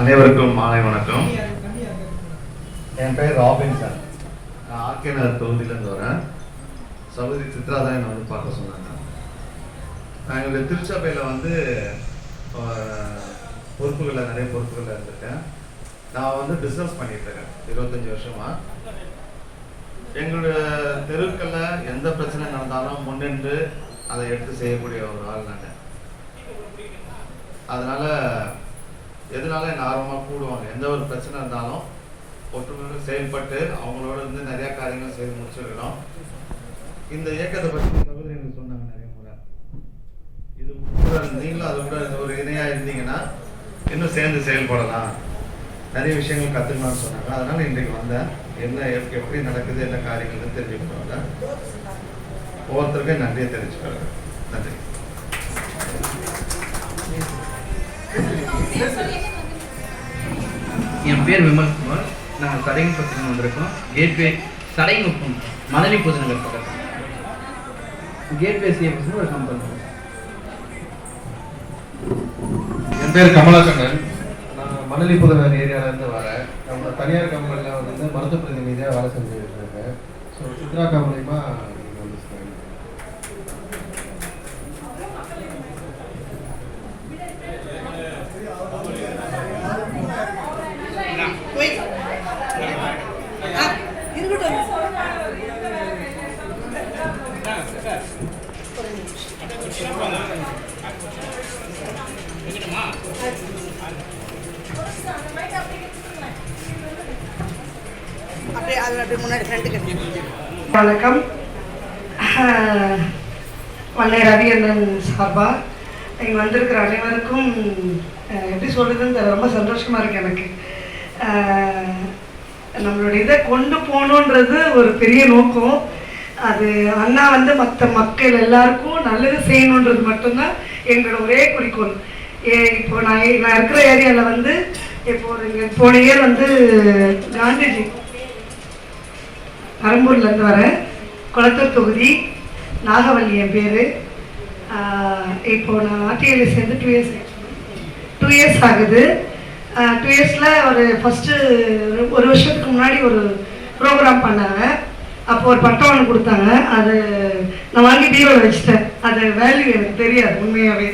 அனைவருக்கும் மாலை வணக்கம். என் பேர் ராபின் சார். நான் ஆர்கே நகர் தொகுதியிலேருந்து வரேன். சகோதரி சித்ரா தான் என்னை வந்து பார்க்க சொன்னாங்க. எங்களுடைய திருச்சபையில் வந்து பொறுப்புகளில் நிறைய பொறுப்புகளில் இருந்திருக்கேன். நான் வந்து பிஸ்னஸ் பண்ணிட்டு இருக்கேன். இருபத்தஞ்சி வருஷமாக எங்களுடைய தெருக்களில் எந்த பிரச்சனை நடந்தாலும் முன்னின்று அதை எடுத்து செய்யக்கூடிய ஒரு ஆள் நான். அதனால் எதனால என்ன ஆர்வமாக கூடுவாங்க? எந்த ஒரு பிரச்சனை இருந்தாலும் ஒற்றுமையோடு செயல்பட்டு அவங்களோட இருந்து நிறையா காரியங்கள் செய்து முடிச்சிருக்கிறோம். இந்த இயக்கத்தை பற்றி சகோதரி எனக்கு சொன்னாங்க நிறைய நீங்களும் அதோட ஒரு இணையா இருந்தீங்கன்னா இன்னும் சேர்ந்து செயல்படலாம். நிறைய விஷயங்கள் கற்றுக்கலாம்னு சொன்னாங்க. அதனால இன்றைக்கு வந்தேன். என்ன எப்படி நடக்குது என்ன காரியங்கள்னு தெரிஞ்சுக்கிறாங்க ஒவ்வொருத்தருக்கும் நன்றியை தெரிஞ்சுக்கிறது நன்றி. என் பேர் விமல்குமார் நாங்கள் சடையங்க பக்கத்தில் வந்திருக்கோம். கேட்வே சடையங்குப்பம் மணலி புதுநகர் பக்கத்தில். கேட்வே சிஎஃப்எஸ் ஒரு கம்பெனி என் பேர் கமலக்கண்ணன். நான் மணலி புதவர் ஏரியாவிலேருந்து வரேன். நம்ம தனியார் கம்பெனியில் வந்து மருத்துவ பிரதிநிதியாக வேலை செஞ்சுட்டு இருக்கேன் ஸோ சித்ரா கம்பெனிமா வணக்கம். ஆஹ், வல்லை ரவிகண்ணன் சார்பா. இங்கே வந்திருக்கிற அனைவருக்கும் எப்படி சொல்றதுன்னு ரொம்ப சந்தோஷமா இருக்கு எனக்கு. நம்மளுடைய இதை கொண்டு போகணுன்றது ஒரு பெரிய நோக்கம். அது அண்ணா வந்து மற்ற மக்கள் எல்லாருக்கும் நல்லது செய்யணுன்றது மட்டும்தான் எங்களோட ஒரே குறிக்கோள். ஏ இப்போ நான் நான் இருக்கிற ஏரியாவில் வந்து இப்போ ஒரு போன இயர் வந்து காந்திஜி அரும்பூர்ல இருந்து வரேன் குளத்தூர் தொகுதி நாகவல்லி என் பேர். இப்போ நான் ஆர்டிஐல சேர்ந்து டூ இயர்ஸ் டூ இயர்ஸ் ஆகுது. டூ இயர்ஸில் ஒரு ஃபஸ்ட்டு ஒரு வருஷத்துக்கு முன்னாடி ஒரு ப்ரோக்ராம் பண்ணாங்க. அப்போ ஒரு பட்டம் ஒன்று கொடுத்தாங்க. அது நான் வாங்கி பீரோவில் வச்சுட்டேன். அது வேல்யூ எனக்கு தெரியாது உண்மையாகவே